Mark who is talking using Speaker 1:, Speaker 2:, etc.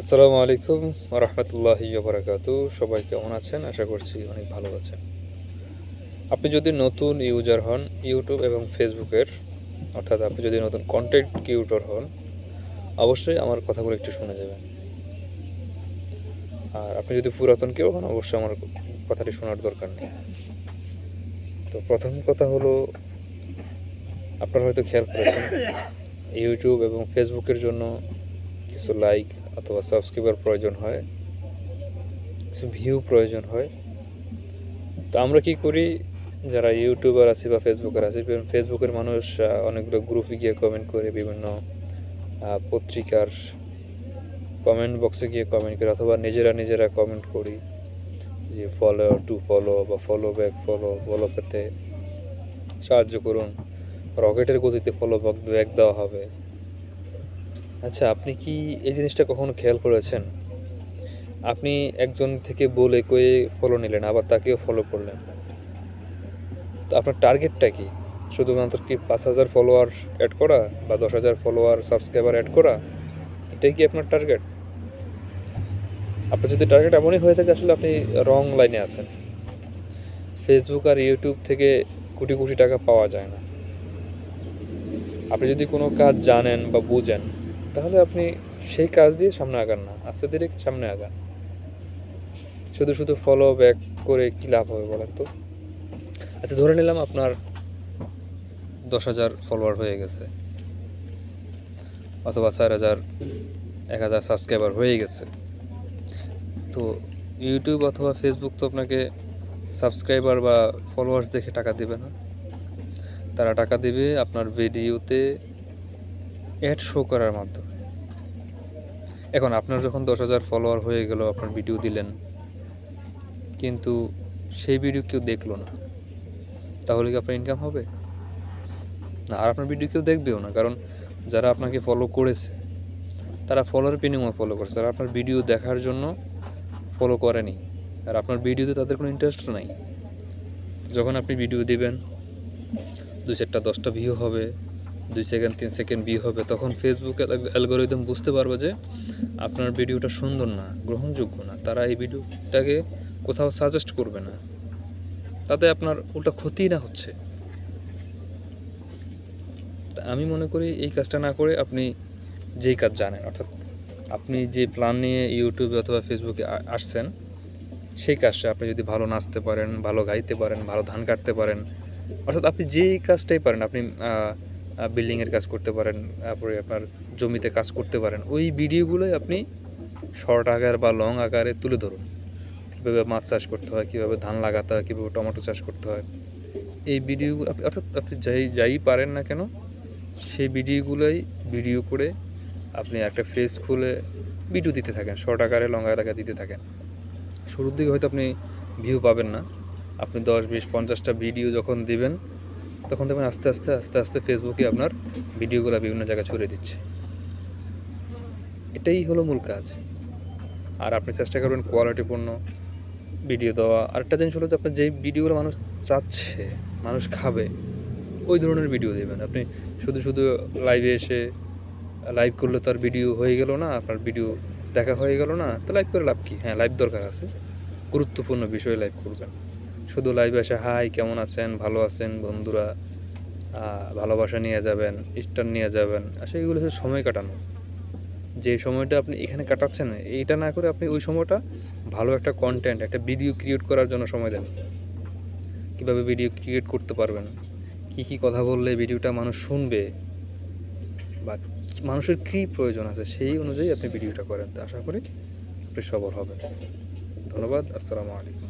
Speaker 1: আসসালামু আলাইকুম রহমতুল্লাহি বারাকাতু সবাই কেমন আছেন? আশা করছি অনেক ভালো আছেন। আপনি যদি নতুন ইউজার হন, ইউটিউব এবং ফেসবুকের, অর্থাৎ আপনি যদি নতুন কন্টেন্ট ক্রিয়েটর হন, অবশ্যই আমার কথাগুলো একটু শুনে যাবেন। আর আপনি যদি পুরাতন কেউ হন, অবশ্যই আমার কথাটি শোনার দরকার নেই। তো প্রথম কথা হলো, আপনারা হয়তো খেয়াল করেছেন, ইউটিউব এবং ফেসবুকের জন্য কিছু লাইক অথবা সাবস্ক্রাইবার প্রয়োজন হয়, কিছু ভিউ প্রয়োজন হয়। তো আমরা কি করি, যারা ইউটিউবার আছে বা ফেসবুকার আছে ফেসবুকের মানুষ অনেকগুলো গ্রুপে গিয়ে কমেন্ট করে, বিভিন্ন পত্রিকার কমেন্ট বক্সে গিয়ে কমেন্ট করে, অথবা নিজেরা নিজেরা কমেন্ট করি, যে ফলো টু ফলো বা ফলো ব্যাক ফলো ফলো পেতে সাহায্য করুন। রকেটের গতিতে ফলো ব্যাক দেওয়া হবে। আচ্ছা আপনি কি এই জিনিসটা কখনো খেয়াল করেছেন? আপনি একজন থেকে বলে কয়ে ফলো নিলেন, আবার তাকেও ফলো করলেন। তো আপনার টার্গেটটা কি? শুধুমাত্র কি পাঁচ হাজার ফলোয়ার অ্যাড করা বা দশ হাজার ফলোয়ার সাবস্ক্রাইবার অ্যাড করা? এটাই কি আপনার টার্গেট আপনার যদি টার্গেট এমনই হয়ে থাকে, আসলে আপনি রং লাইনে আছেন। ফেসবুক আর ইউটিউব থেকে কোটি কোটি টাকা পাওয়া যায় না। আপনি যদি কোনো কাজ জানেন বা বুঝেন তাহলে আপনি সেই কাজ দিয়ে সামনে আগান না। আস্তে ধীরে সামনে আগান। শুধু শুধু ফলো ব্যাক করে কী লাভ হবে বলেন তো? আচ্ছা ধরে নিলাম আপনার দশ হাজার ফলোয়ার হয়ে গেছে। অথবা চার হাজার, এক হাজার সাবস্ক্রাইবার হয়ে গেছে। তো ইউটিউব অথবা ফেসবুক তো আপনাকে সাবস্ক্রাইবার বা ফলোয়ার্স দেখে টাকা দেবে না। তারা টাকা দেবে আপনার ভিডিওতে অ্যাড শো করার মাধ্যমে। এখন আপনার যখন দশ হাজার ফলোয়ার হয়ে গেল, আপনার ভিডিও দিলেন, কিন্তু সেই ভিডিও কেউ দেখল না, তাহলে কি আপনার ইনকাম হবে? না, আর আপনার ভিডিও কেউ দেখবেও না, কারণ যারা আপনাকে ফলো করেছে, তারা ফলোর বিনিময়ে ফলো করেছে তারা আপনার ভিডিও দেখার জন্য ফলো করেনি, আর আপনার ভিডিওতে তাদের কোনো ইন্টারেস্ট নাই। যখন আপনি ভিডিও দেবেন দু চারটা, দশটা ভিউ হবে দুই সেকেন্ড, তিন সেকেন্ড ভিউ হবে, তখন ফেসবুক অ্যালগোরিদম বুঝতে পারবে যে আপনার ভিডিওটা সুন্দর না, গ্রহণযোগ্য না। তারা এই ভিডিওটাকে কোথাও সাজেস্ট করবে না। তাতে আপনার উল্টা ক্ষতি না হচ্ছে। আমি মনে করি এই কাজটা না করে আপনি যেই কাজ জানেন, অর্থাৎ আপনি যে প্ল্যান নিয়ে ইউটিউবে অথবা ফেসবুকে আসছেন, সেই কাজটা আপনি যদি ভালো নাচতে পারেন, ভালো গাইতে পারেন, ভালো ধান কাটতে পারেন, অর্থাৎ আপনি যেই কাজটাই পারেন, আপনি বিল্ডিংয়ের কাজ করতে পারেন, তারপরে আপনার জমিতে কাজ করতে পারেন, ওই ভিডিওগুলোই আপনি শর্ট আকার বা লং আকারে তুলে ধরুন। কীভাবে মাছ চাষ করতে হয়, কীভাবে ধান লাগাতে হয়, কীভাবে টমেটো চাষ করতে হয়। এই ভিডিওগুলো অর্থাৎ আপনি যাই যাই পারেন না কেন, সেই ভিডিওগুলোই ভিডিও করে আপনি একটা ফেস খুলে ভিডিও দিতে থাকেন শর্ট আকারে লং আকারে দিতে থাকেন। শুরুর দিকে হয়তো আপনি ভিউ পাবেন না। আপনি দশ, বিশ, পঞ্চাশটা ভিডিও যখন দিবেন তখন দেখবেন আস্তে আস্তে আস্তে আস্তে ফেসবুকে আপনার ভিডিওগুলো বিভিন্ন জায়গায় ছড়িয়ে দিচ্ছে। এটাই হলো মূল কাজ। আর আপনি চেষ্টা করবেন কোয়ালিটিপূর্ণ ভিডিও দেওয়া। আরেকটা জিনিস হলো যে আপনার যেই ভিডিওগুলো মানুষ চাচ্ছে, মানুষ খাবে, ওই ধরনের ভিডিও দেবেন। আপনি শুধু শুধু লাইভে এসে লাইভ করলে তো আর ভিডিও হয়ে গেল না, আপনার ভিডিও দেখা হয়ে গেল না, তো লাইভ করে লাভ কি? হ্যাঁ লাইভ দরকার আছে। গুরুত্বপূর্ণ বিষয়ে লাইভ করবেন। শুধু লাইভে এসে হাই কেমন আছেন? ভালো আছেন বন্ধুরা? ভালোবাসা নিয়ে যাবেন স্টার নিয়ে যাবেন? আসলে এগুলো হচ্ছে সময় কাটানো। যে সময়টা আপনি এখানে কাটাচ্ছেন, এইটা না করে আপনি ওই সময়টা ভালো একটা কন্টেন্ট একটা ভিডিও ক্রিয়েট করার জন্য সময় দেন। কীভাবে ভিডিও ক্রিয়েট করতে পারবেন? কী কী কথা বললে ভিডিওটা মানুষ শুনবে? বা মানুষের কী প্রয়োজন আছে? সেই অনুযায়ী আপনি ভিডিওটা করেন। তো আশা করি আপনি সবল হবেন। ধন্যবাদ। আসসালামু আলাইকুম।